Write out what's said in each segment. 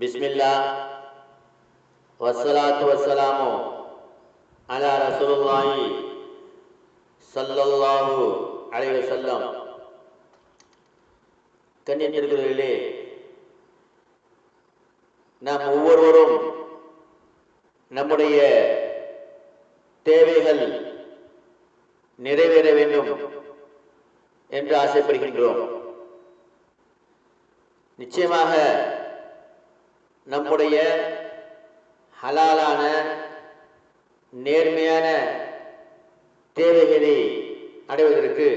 பிஸ்மில்லா. வசலாத்து வசலாமோ அலா ரசூலுல்லாஹி சல்லல்லாஹு அலைஹி வஸல்லம். கண்ணியத்திற்கிறவர்களே நாம் ஒவ்வொருவரும் நம்முடைய தேவைகள் நிறைவேற வேண்டும் என்று ஆசைப்படுகின்றோம். நிச்சயமாக நம்முடைய ஹலாலான நேர்மையான தேவைகளை அடைவதற்கு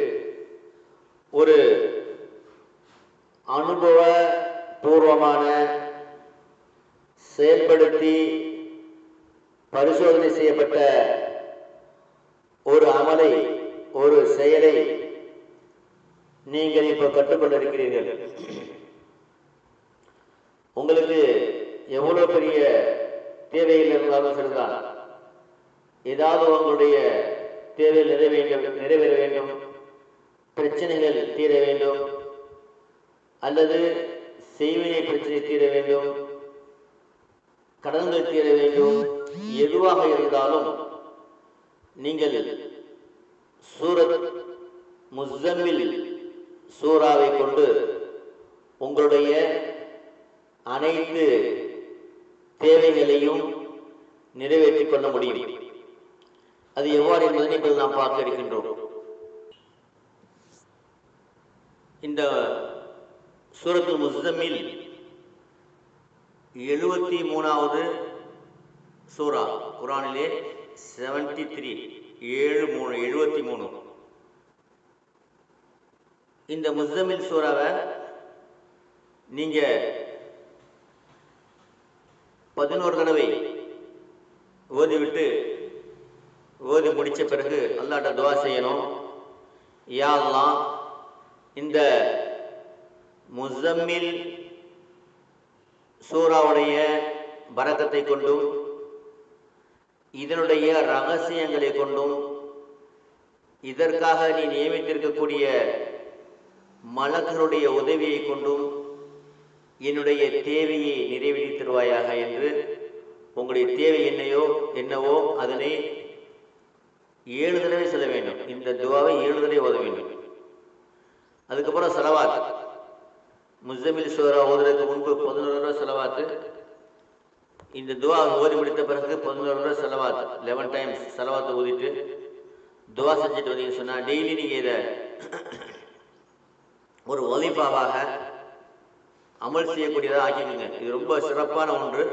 ஒரு அனுபவ பூர்வமான செயல்படுத்தி பரிசோதனை செய்யப்பட்ட ஒரு அமலை ஒரு செயலை நீங்கள் இப்போ கற்றுக்கொண்டிருக்கிறீர்கள் உங்களுக்கு எவ்வளவு பெரிய தேவையில் இருந்தாலும் சரிதான் ஏதாவது உங்களுடைய தேவை நிறைவேண்டும் நிறைவேற வேண்டும். பிரச்சனைகள் தீர வேண்டும். அல்லது செய்வினை பிரச்சனை தீர வேண்டும். கடன்கள் தீர வேண்டும். எதுவாக இருந்தாலும் நீங்கள் சூரத் முஸ்ஸம்மில் சூறாவை கொண்டு உங்களுடைய அனைத்து தேவைகளையும் நிறைவேற்றிக் கொள்ள முடியும். அது எவ்வாறு என்பதை இப்போது நாம் பார்க்க இருக்கின்றோம். இந்த சூரத்து முஸ்தமில் எழுபத்தி மூணாவது சூரா குரானிலே செவன்டி த்ரீ ஏழு மூணு எழுபத்தி மூணு. இந்த முஸ்தமில் சூறாவை நீங்கள் பதினோரு தடவை ஓதிவிட்டு ஓதி முடித்த பிறகு அல்லாட்ட துவா செய்யணும். யா இந்த முசம்மில் சூறாவுடைய பரக்கத்தை கொண்டும் இதனுடைய ரகசியங்களை கொண்டும் இதற்காக நீ நியமித்திருக்கக்கூடிய மலக்கருடைய உதவியை கொண்டும் என்னுடைய தேவையை நிறைவேற்றி தருவாயாக என்று உங்களுடைய தேவை என்னையோ என்னவோ அதனை ஏழு தடவை சொல்ல வேண்டும். இந்த துவாவை ஏழு தடவை ஓத வேண்டும். அதுக்கப்புறம் செலவாத். முஸ்தமில் சோரா ஓதுறதுக்கு முன்பு பதினோரு ரூபா செலவாத்து இந்த துவா ஓதி முடித்த பிறகு பதினோரு ரூபா செலவாத். லெவன் டைம்ஸ் செலவாத்தை ஓதிட்டு துவா செஞ்சுட்டு வந்தீங்கன்னு சொன்னால் டெய்லி நீங்கள் இதை ஒரு ஒலிப்பாவாக அமல் செய்யக்கூடியதாக ஆக்கிக்கோங்க. இது ரொம்ப சிறப்பான ஒன்று.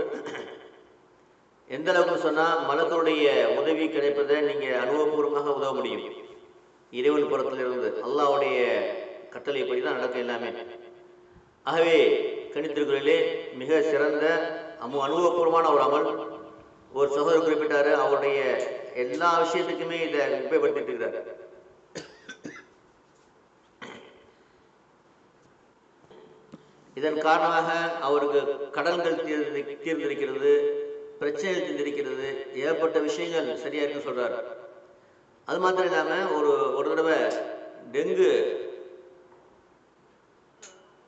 எந்த அளவுக்கு சொன்னால் மலத்தருடைய உதவி கிடைப்பதை நீங்கள் அனுபவபூர்வமாக உதவ முடியும். இறைவன் புறத்திலிருந்து அல்லாவுடைய கட்டளைப்படி தான் நடக்கும் எல்லாமே. ஆகவே கணித்திருக்கிறே மிக சிறந்த அமு அனுபவபூர்வமான ஒரு அமல். ஒரு சகோதரர் குறிப்பிட்டார் அவருடைய எல்லா விஷயத்துக்குமே இதை உபயோகப்படுத்திட்டு இருக்கிறார். இதன் காரணமாக அவருக்கு கடன்கள் தீர்ந்து தீர்ந்திருக்கிறது பிரச்சனைகள் தீர்ந்திருக்கிறது ஏற்பட்ட விஷயங்கள் சரியா இருக்கு சொல்றாரு. அது மாத்திரம் இல்லாம ஒரு ஒரு தடவை டெங்கு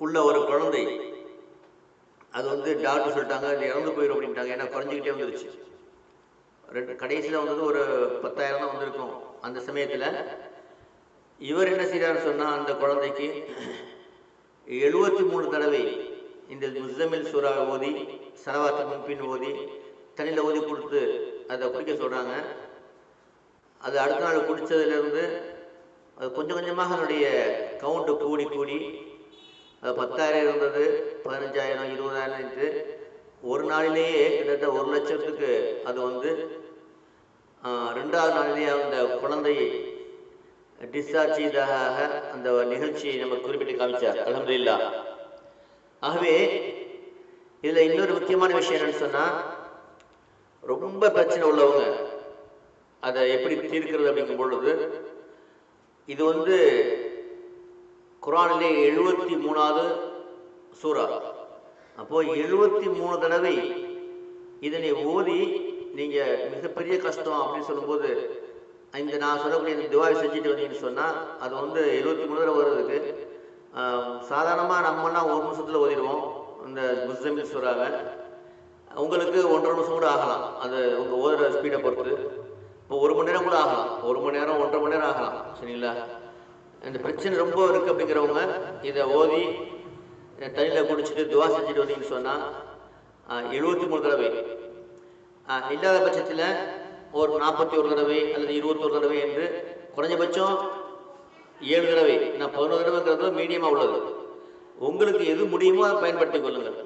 உள்ள ஒரு குழந்தை அது வந்து டாக்டர் சொல்லிட்டாங்க இறந்து போயிடும் அப்படின்ட்டாங்க. ஏன்னா குறைஞ்சிக்கிட்டே வந்துருச்சு. ரெண்டு கடைசியில் வந்தது ஒரு பத்தாயிரம் தான் வந்திருக்கும் அந்த சமயத்தில். இவர் என்ன செய்யறாரு சொன்னால் அந்த குழந்தைக்கு எழுபத்தி மூணு தடவை இந்த முஸ்தமில் சூறாவை ஓதி சலவாத்து முன்பின் ஓதி தண்ணியில் ஓதி கொடுத்து அதை குடிக்க சொல்கிறாங்க அது அடுத்த நாள் குடித்ததுலேருந்து அது கொஞ்சம் கொஞ்சமாக அதனுடைய கவுண்ட்டு கூடி கூடி அது பத்தாயிரம் இருந்தது பதினஞ்சாயிரம் இருபதாயிரம் ஒரு நாளிலேயே கிட்டத்தட்ட ஒரு லட்சத்துக்கு அது வந்து ரெண்டாவது நாளிலேயே அந்த குழந்தை டிஸ்சார்ஜ் செய்ததாக அந்த நிகழ்ச்சியை நம்ம குறிப்பிட்டு காமிச்சார். அலமதுல்லா ஆகவே இதில் இன்னொரு முக்கியமான விஷயம் என்னன்னு சொன்னால் ரொம்ப பிரச்சனை உள்ளவங்க அதை எப்படி தீர்க்கிறது அப்படிங்கும் பொழுது இது வந்து குரானிலே எழுபத்தி மூணாவது சூறா அப்போ எழுபத்தி மூணு தடவை இதனை ஓதி நீங்க மிகப்பெரிய கஷ்டம் அப்படின்னு சொல்லும்போது இந்த நான் சொல்லக்கூடிய இந்த துவாவை செஞ்சுட்டு வந்தீங்கன்னு சொன்னால் அது வந்து எழுபத்தி மூணு தடவை வருதுக்கு சாதாரணமாக நம்மலாம் ஒரு நிமிஷத்தில் ஓதிடுவோம். இந்த முஸ்லிமில் சூறாவை உங்களுக்கு ஒன்றரை நிமிஷம் கூட ஆகலாம். அது உங்கள் ஓதுற ஸ்பீடை பொறுத்து. இப்போ ஒரு மணி நேரம் கூட ஆகலாம். ஒரு மணி நேரம் ஒன்றரை மணி நேரம் ஆகலாம். சரிங்களா? இந்த பிரச்சனை ரொம்ப இருக்குது அப்படிங்கிறவங்க இதை ஓதி தண்ணியில் குடிச்சிட்டு துவா செஞ்சுட்டு வந்தீங்கன்னு சொன்னால் எழுபத்தி மூணு தடவை. இல்லாத பட்சத்தில் ஒரு நாற்பத்தி ஒரு தடவை அல்லது இருபத்தொரு தடவை என்று குறைஞ்சபட்சம் ஏழு தடவை. நான் பதினோரு தடவைங்கிறது மீடியமாக உள்ளது. உங்களுக்கு எது முடியுமோ அதை பயன்படுத்திக் கொள்ளுங்கள்.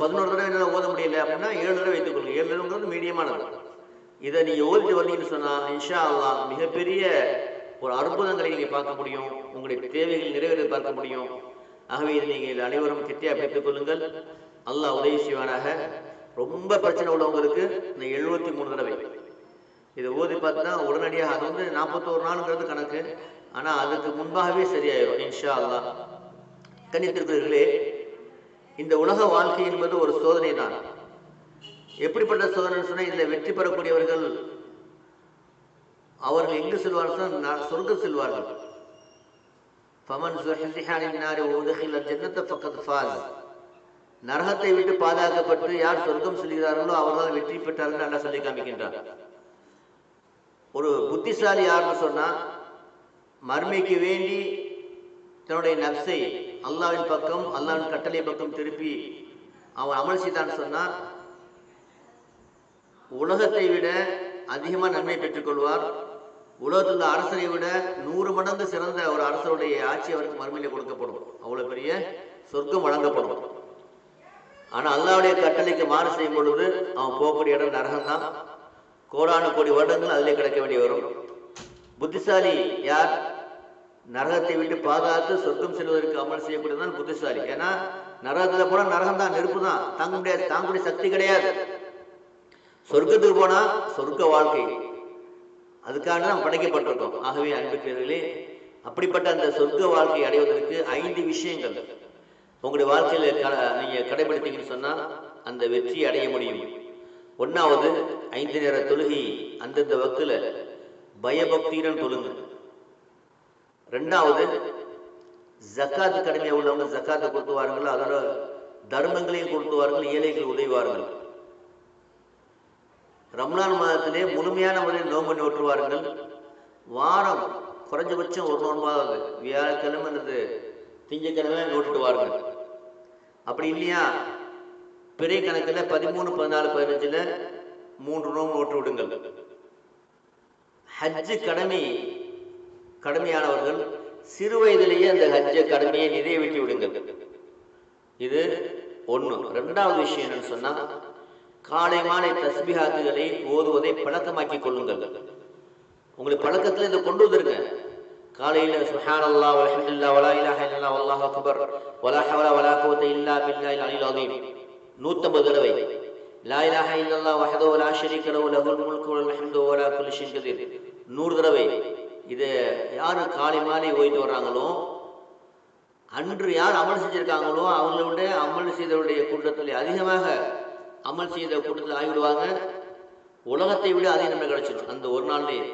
பதினோரு தடவை என்னால் ஓத முடியல அப்படின்னா ஏழு தடவை வைத்துக் கொள்ளுங்கள். ஏழு தடவைங்கிறது மீடியமானது. இதை நீங்கள் ஓதிட்டு வந்தீங்கன்னு சொன்னால் இன்ஷா அல்லா மிகப்பெரிய ஒரு அற்புதங்களை நீங்கள் பார்க்க முடியும். உங்களுடைய தேவைகள் நிறைவேற பார்க்க முடியும். ஆகவே இதை நீங்கள் அனைவரும் கெட்டியாக பெற்றுக் கொள்ளுங்கள். அல்லாஹ் உதவி செய்வானாக. ரொம்ப பிரச்சனை உள்ளவங்களுக்கு இந்த எழுபத்தி மூணு தடவை. இதை ஓதி பார்த்தா உடனடியாக அது வந்து நாற்பத்தோரு நாளுங்கிறது கணக்கு. ஆனால் அதுக்கு முன்பாகவே சரியாயிரும் இன்ஷா அல்லா கண்ணித்திருக்கிறீர்களே இந்த உலக வாழ்க்கை என்பது ஒரு சோதனை தான் எப்படிப்பட்ட சோதனை சொன்னால் இதில் வெற்றி பெறக்கூடியவர்கள் அவர்கள் எங்கு செல்வார்கள் சொன்னால் சொர்க்கம் செல்வார்கள். பமன் சுஹ்ஸிஹ அனின் நாரி வஉத்கில ஜன்னத ஃபக்கத் ஃபாஸ். நரகத்தை விட்டு பாதுகாக்கப்பட்டு யார் சொர்க்கம் செல்கிறார்களோ அவர்கள் வெற்றி பெற்றார்கள் நல்லா சொல்லி காமிக்கின்றார் ஒரு புத்திசாலி யாருன்னு சொன்னா மர்மைக்கு வேண்டி தன்னுடைய நப்சை அல்லாவின் பக்கம் அல்லாவின் கட்டளை பக்கம் திருப்பி அவன் அமல் செய்தான்னு சொன்னா உலகத்தை விட அதிகமாக நன்மை பெற்றுக்கொள்வார் உலகத்தில் உள்ள அரசரை விட நூறு மடங்கு சிறந்த ஒரு அரசருடைய ஆட்சி அவருக்கு மறுமையில் கொடுக்கப்படும். அவ்வளோ பெரிய சொர்க்கம் வழங்கப்படும். ஆனால் அல்லாவுடைய கட்டளைக்கு மாறு செய்யும் பொழுது அவன் போகக்கூடிய இடம் நரகம்தான். கோடான கோடி வருடங்கள் அதிலே கிடக்க வேண்டி வரும். புத்திசாலி யார்? நரகத்தை விட்டு பாதுகாத்து சொர்க்கம் செல்வதற்கு அமல் செய்யக்கூடியதான் புத்திசாலி. ஏன்னா நரகத்தில் போனால் நரகம் தான் நெருப்பு தான் தாங்க முடியாது தாங்கக்கூடிய சக்தி கிடையாது. சொர்க்கத்துக்கு போனால் சொர்க்க வாழ்க்கை. அதுக்காக தான் படைக்கப்பட்டிருக்கோம். ஆகவே அன்புக்கிறவர்களே அப்படிப்பட்ட அந்த சொர்க்க வாழ்க்கை அடைவதற்கு ஐந்து விஷயங்கள். உங்களுடைய வாழ்க்கையில் க- நீங்கள் கடைபிடித்தீங்கன்னு சொன்னால் அந்த வெற்றியை அடைய முடியும். ஒன்றாவது ஐந்து நேர தொழுகை அந்தந்த வக்குல பயபக்தியுடன் தொழுங்க. ரெண்டாவது ஜக்காத்து கடமையாக உள்ளவங்க ஜக்காத்தை கொடுத்துவார்கள் அதோட தர்மங்களையும் கொடுத்துவார்கள் ஏழைகள் உதவுவார்கள். ரம்லான் மாதத்திலே முழுமையான முறையில் நோன்பு நோற்றுவார்கள் வாரம் குறைஞ்சபட்சம் ஒரு நோன்பாக வியாழக்கிழமை திங்கக்கிழமை திங்கக்கிழமை நோட்டுவார்கள் அப்படி இல்லையா? பெரிய கணக்கில் பதிமூணு பதினாலு பதினஞ்சில் மூன்று நோன்பு நோட்டு விடுங்கள். ஹஜ்ஜு கடமை கடமையானவர்கள் சிறு வயதிலேயே அந்த ஹஜ்ஜ கடமையை நிறைவேற்றி விடுங்கள். இது ஒன்று ரெண்டாவது விஷயம் என்னன்னு சொன்னால் காலை மாலை தஸ்பிஹாத்துகளை ஓதுவதை பழக்கமாக்கி கொள்ளுங்கள். உங்களுக்கு பழக்கத்தில் இதை கொண்டு வந்துருங்க. காலையில் சுஹான் அல்லா வல்ஹம்துலில்லாஹ் வலா இலாஹ இல்லல்லாஹ் வல்லாஹ் அக்பர் வலா ஹவலா வலா குவத்த இல்லா பில்லாஹில் அலில் அதீம் 150 தடவை லா இலாஹ இல்லல்லாஹ் வஹ்தஹு வலா ஷரீக் லஹு லஹுல் முல்கு வல் ஹம்து வலா குல்லி கதீர். நூறு தடவை இது யார் காலை மாலை ஓய்ந்து வர்றாங்களோ அன்று யார் அமல் செஞ்சிருக்காங்களோ அவங்களோட அமல் செய்தவருடைய கூட்டத்தில் அதிகமாக அமல் செய்த கூட்டத்தில் ஆகிவிடுவாங்க. உலகத்தை விட அதிக நன்மை கிடைச்சிடும் அந்த ஒரு நாள்லேயே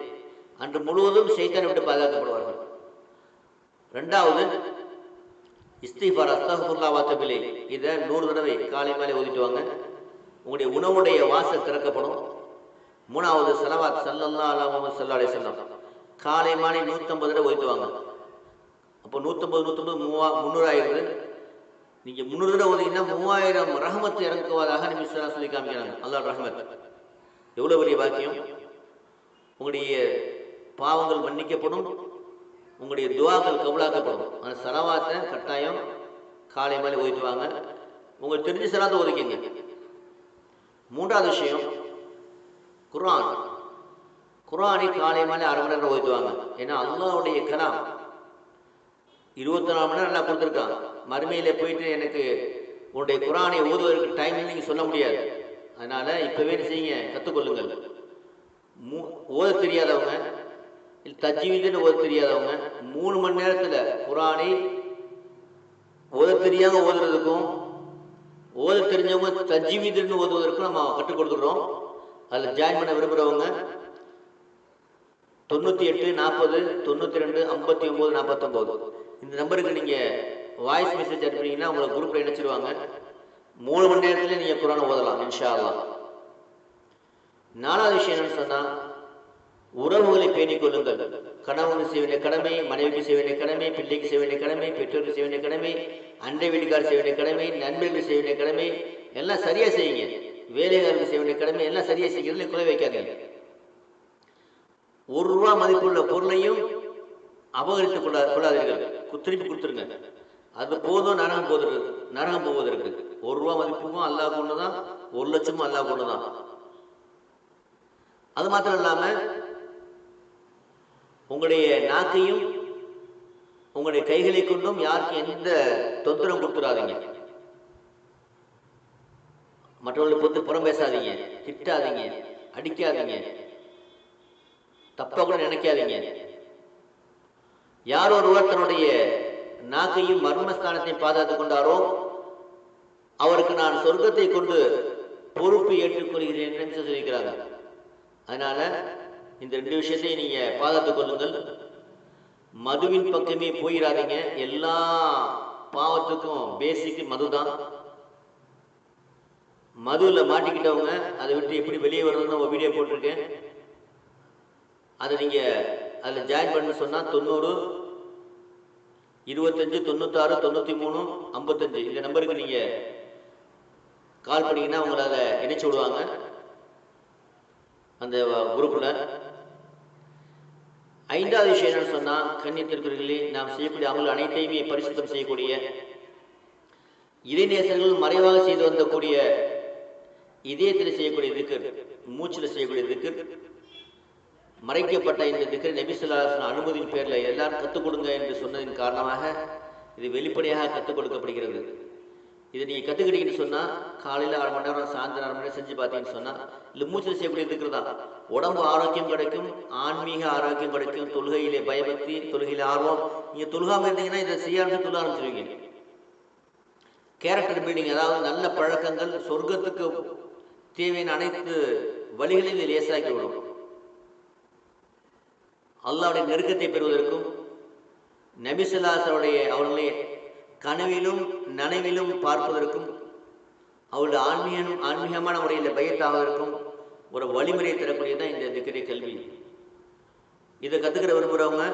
அன்று முழுவதும் சைத்தானை விட்டு பாதுகாக்கப்படுவார்கள். ரெண்டாவது இஸ்திஃபார் அஸ்தகுல்லா வாத்தபிலே இதை நூறு தடவை காலை மேலே ஓதிட்டு வாங்க. உங்களுடைய உணவுடைய வாசல் திறக்கப்படும். மூணாவது செலவாத் சல்லல்லா அலா முகமது சல்லா செல்லம் காலை மாலை நூற்றம்பது தடவை ஓதிட்டு வாங்க. அப்போ நூற்றம்பது நூற்றம்பது மூவா முந்நூறாயிரது நீங்கள் முந்நூறு தடவை ஓதிங்கன்னா மூவாயிரம் ரஹமத்து இறக்குவதாக நீங்கள் சொல்லி காமிக்கிறாங்க அல்லாஹ் ரஹமத். எவ்வளோ பெரிய பாக்கியம்? உங்களுடைய பாவங்கள் மன்னிக்கப்படும். உங்களுடைய துவாக்கள் கபுலாக்கப்படும். அந்த சலவாத்தை கட்டாயம் காலை மேலே ஓதிட்டு வாங்க. உங்களுக்கு தெரிஞ்ச சலாத்தை ஒதுக்கிங்க. மூன்றாவது விஷயம் குர்ஆன். குரானை காலை மேலே அரை மணி நேரம் ஓதிட்டு ஏன்னா அல்லாவுடைய கலாம் இருபத்தி நாலு மணி நேரம் நல்லா கொடுத்துருக்காங்க மறுமையில் போயிட்டு எனக்கு உன்னுடைய குரானை ஓதுவதற்கு டைம் நீங்கள் சொல்ல முடியாது. அதனால் இப்போவே செய்யுங்க கற்றுக்கொள்ளுங்கள் மூ ஓத தெரியாதவங்க தஜ்வீதுன்னு ஓத தெரியாதவங்க மூணு மணி நேரத்தில் குரானை ஓத தெரியாம ஓதுறதுக்கும் ஓத தெரிஞ்சவங்க தஜ்வீதுன்னு ஓதுவதற்கும் நம்ம கற்றுக் கொடுத்துடுறோம் அதில் ஜாயின் பண்ண விரும்புகிறவங்க தொண்ணூற்றி எட்டு நாற்பது தொண்ணூற்றி ரெண்டு ஐம்பத்தி ஒம்பது நாற்பத்தொம்போது. இந்த நம்பருக்கு நீங்கள் வாய்ஸ் மெசேஜ் அனுப்புனீங்கன்னா உங்களை குரூப்பில் இணைச்சிருவாங்க. மூணு மணி நேரத்தில் நீங்கள் குரானை ஓதலாம் இன்ஷா அல்லா நாலாவது விஷயம் என்னன்னு சொன்னால் உறவுகளை பேணிக் கொள்ளுங்கள். கணவனுக்கு செய்ய வேண்டிய கடமை மனைவிக்கு செய்ய வேண்டிய கடமை பிள்ளைக்கு செய்ய வேண்டிய கடமை பெற்றோருக்கு செய்ய வேண்டிய கடமை அண்டை வீட்டுக்காரர் செய்ய வேண்டிய கடமை நண்பர்களுக்கு செய்ய வேண்டிய கடமை எல்லாம் சரியா செய்யுங்க. வேலைக்காரருக்கு செய்ய வேண்டிய கடமை எல்லாம் சரியா செய்கிறதுல குறை வைக்காதீங்க. ஒரு ரூபா மதிப்புள்ள பொருளையும் அபகரித்துக் கொள்ளா கொள்ளாதீர்கள். திருப்பி கொடுத்துருங்க. அது போதும் நரகம் போதற்கு நரகம் போவதற்கு ஒரு ரூபா மதிப்புக்கும் அல்லா கொண்டு தான் ஒரு லட்சமும் அல்லா கொண்டு தான் அது மாத்திரம் இல்லாம உங்களுடைய நாக்கையும் உங்களுடைய கைகளை கொண்டும் யாருக்கும் எந்த தொந்தரவும் கொடுத்துடாதீங்க மற்றவர்களை பொறுத்து புறம் பேசாதீங்க திட்டாதீங்க அடிக்காதீங்க. தப்பா கூட நினைக்காதீங்க. யார் ஒருவர் தன்னுடைய நாக்கையும் மர்மஸ்தானத்தையும் பாதுகாத்துக் கொண்டாரோ அவருக்கு நான் சொர்க்கத்தை கொண்டு பொறுப்பு ஏற்றுக்கொள்கிறேன் என்று சொல்லியிருக்கிறாங்க அதனால இந்த ரெண்டு விஷயத்தையும் நீங்க பாதுகாத்து கொள்ளுங்கள். மதுவின் பக்கமே போயிடாதீங்க. எல்லா பாவத்துக்கும் பேசிக் மதுதான். மதுவில் மாட்டிக்கிட்டவங்க அதை விட்டு எப்படி வெளியே வரணும்னு ஒரு வீடியோ போட்டிருக்கேன். அதை நீங்க அதில் ஜாயின் பண்ண சொன்னால் தொண்ணூறு இருபத்தஞ்சு தொண்ணூத்தாறு தொண்ணூற்றி மூணு ஐம்பத்தஞ்சு. இந்த நம்பருக்கு நீங்கள் கால் பண்ணீங்கன்னா உங்களை அதை இணைச்சி விடுவாங்க. அந்த குரூப்பில் ஐந்தாவது விஷயம் என்னன்னு சொன்னா கண்ணியத்திற்குரியர்களே நாம் செய்யக்கூடிய அமல் அனைத்தையுமே பரிசுத்தம் செய்யக்கூடிய இறைநேசர்கள் மறைவாக செய்து வந்தக்கூடிய இதயத்தில் செய்யக்கூடிய திக்கர் மூச்சில் செய்யக்கூடிய திக்கர் மறைக்கப்பட்ட இந்த திக்கர் நபிசுல்லாசன் அனுமதியின் பேரில் எல்லாரும் கற்றுக் கொடுங்க என்று சொன்னதின் காரணமாக இது வெளிப்படையாக கற்றுக் கொடுக்கப்படுகிறது. இதை நீங்கள் கற்றுக்கிட்டீங்கன்னு சொன்னால் காலையில் அரை மணி நேரம் சாயந்தரம் அரை மணி நேரம் செஞ்சு பார்த்தீங்கன்னு சொன்னால் இல்லை மூச்சில் செய்யக்கூடிய இருக்கிறதா? உடம்பு ஆரோக்கியம் கிடைக்கும் ஆன்மீக ஆரோக்கியம் கிடைக்கும் தொழுகையிலே பயபக்தி தொழுகையிலே ஆர்வம். நீங்கள் தொழுகாமல் இருந்தீங்கன்னா இதை செய்ய ஆரம்பிச்சு தொழ ஆரம்பிச்சிருவீங்க. கேரக்டர் பில்டிங் அதாவது நல்ல பழக்கங்கள் சொர்க்கத்துக்கு தேவையான அனைத்து வழிகளையும் இது லேசாக்கி விடும். அல்லாவுடைய நெருக்கத்தை பெறுவதற்கும் நபிசுல்லாசருடைய அவர்களை கனவிலும் நனவிலும் பார்ப்பதற்கும் அவளுடைய ஆன்மீகம் ஆன்மீகமான முறையில் பயத்தாவதற்கும் ஒரு வழிமுறை தரக்கூடியதான் இந்த திக்கிரிய கல்வி. இதை கற்றுக்கிற விரும்புகிறவங்க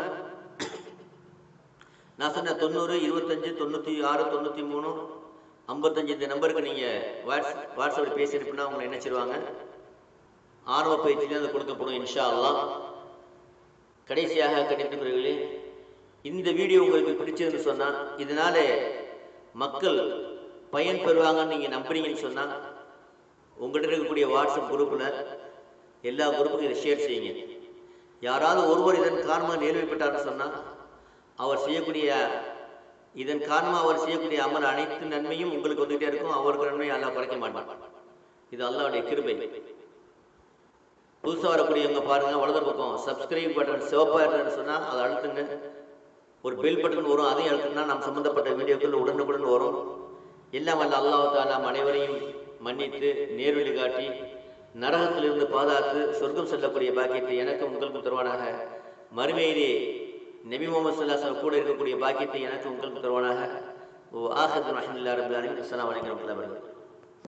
நான் சொன்ன தொண்ணூறு இருபத்தஞ்சு தொண்ணூற்றி ஆறு தொண்ணூற்றி மூணு ஐம்பத்தஞ்சு இந்த நம்பருக்கு நீங்கள் வாட்ஸ் வாட்ஸ்அப்பில் பேசி அவங்களை உங்களை நினைச்சிருவாங்க ஆர்வ பயிற்சியில் அது கொடுக்கப்படும் இன்ஷா அல்லாஹ். கடைசியாக கண்டிப்பாக இந்த வீடியோ உங்களுக்கு பிடிச்சதுன்னு சொன்னால் இதனால மக்கள் பயன் பெறுவாங்கன்னு நீங்கள் நம்புறீங்கன்னு சொன்னால் உங்கள்கிட்ட இருக்கக்கூடிய வாட்ஸ்அப் குரூப்பில் எல்லா குரூப்புக்கும் இதை ஷேர் செய்யுங்க. யாராவது ஒருவர் இதன் காரணமாக நேர்மைப்பட்டார்னு சொன்னால் அவர் செய்யக்கூடிய இதன் காரணமாக அவர் செய்யக்கூடிய அமல் அனைத்து நன்மையும் உங்களுக்கு வந்துகிட்டே இருக்கும். அவருக்கு நன்மையை அல்லாஹ் குறைக்க மாட்டான். இது அல்லாவுடைய கிருபை. புதுசாக வரக்கூடியவங்க பாருங்க வலது பக்கம் சப்ஸ்கிரைப் பட்டன் சிவப்பாக இருந்ததுன்னு சொன்னால் அதை அழுத்துங்க. ஒரு பெல் பட்டன் வரும் அதையும் அழுத்தினா நாம் சம்பந்தப்பட்ட வீடியோக்கள் உடனுக்குடன் வரும். எல்லாம் வல்ல அல்லாஹ் தாலா அனைவரையும் மன்னித்து நேர்வழி காட்டி நரகத்திலிருந்து பாதுகாத்து சொர்க்கம் செல்லக்கூடிய பாக்கியத்தை எனக்கும் உங்களுக்கும் தருவானாக. மறுமையிலே நபி முகமது சல்லாஹ் கூட இருக்கக்கூடிய பாக்கியத்தை எனக்கு உங்களுக்கு தருவானாக. ஓ ஆஹத் ரஹமுல்லா ரபுல்லாலின் அஸ்லாம் வலைக்கம் வரமத்துல